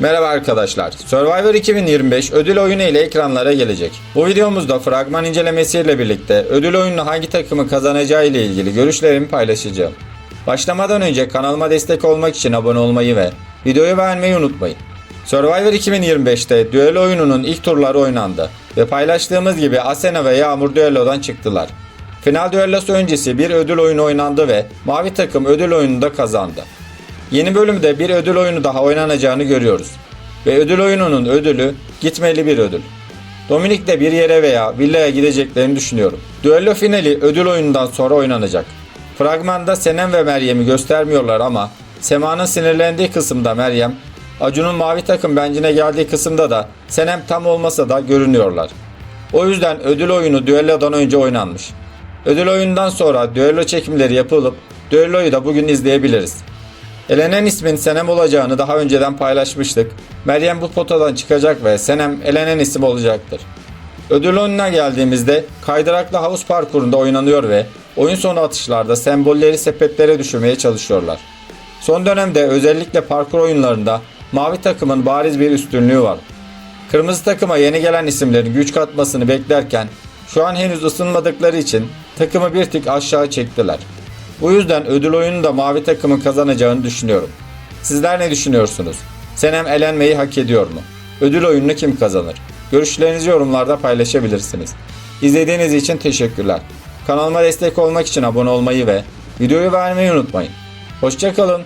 Merhaba arkadaşlar. Survivor 2025 ödül oyunu ile ekranlara gelecek. Bu videomuzda fragman incelemesiyle birlikte ödül oyununu hangi takımı kazanacağı ile ilgili görüşlerimi paylaşacağım. Başlamadan önce kanalıma destek olmak için abone olmayı ve videoyu beğenmeyi unutmayın. Survivor 2025'te düello oyununun ilk turları oynandı ve paylaştığımız gibi Asena ve Yağmur düellodan çıktılar. Final düellosu öncesi bir ödül oyunu oynandı ve mavi takım ödül oyununda kazandı. Yeni bölümde bir ödül oyunu daha oynanacağını görüyoruz. Ve ödül oyununun ödülü gitmeli bir ödül. Dominik de bir yere veya villaya gideceklerini düşünüyorum. Düello finali ödül oyunundan sonra oynanacak. Fragmanda Senem ve Meryem'i göstermiyorlar ama Sema'nın sinirlendiği kısımda Meryem, Acun'un mavi takım bencine geldiği kısımda da Senem tam olmasa da görünüyorlar. O yüzden ödül oyunu düellodan önce oynanmış. Ödül oyundan sonra düello çekimleri yapılıp düelloyu da bugün izleyebiliriz. Elenen ismin Senem olacağını daha önceden paylaşmıştık. Meryem bu potadan çıkacak ve Senem elenen isim olacaktır. Ödül oyununa geldiğimizde kaydıraklı havuz parkurunda oynanıyor ve oyun sonu atışlarda sembolleri sepetlere düşürmeye çalışıyorlar. Son dönemde özellikle parkur oyunlarında mavi takımın bariz bir üstünlüğü var. Kırmızı takıma yeni gelen isimlerin güç katmasını beklerken şu an henüz ısınmadıkları için takımı bir tık aşağı çektiler. Bu yüzden ödül oyunu da mavi takımın kazanacağını düşünüyorum. Sizler ne düşünüyorsunuz? Senem elenmeyi hak ediyor mu? Ödül oyununu kim kazanır? Görüşlerinizi yorumlarda paylaşabilirsiniz. İzlediğiniz için teşekkürler. Kanalıma destek olmak için abone olmayı ve videoyu beğenmeyi unutmayın. Hoşçakalın.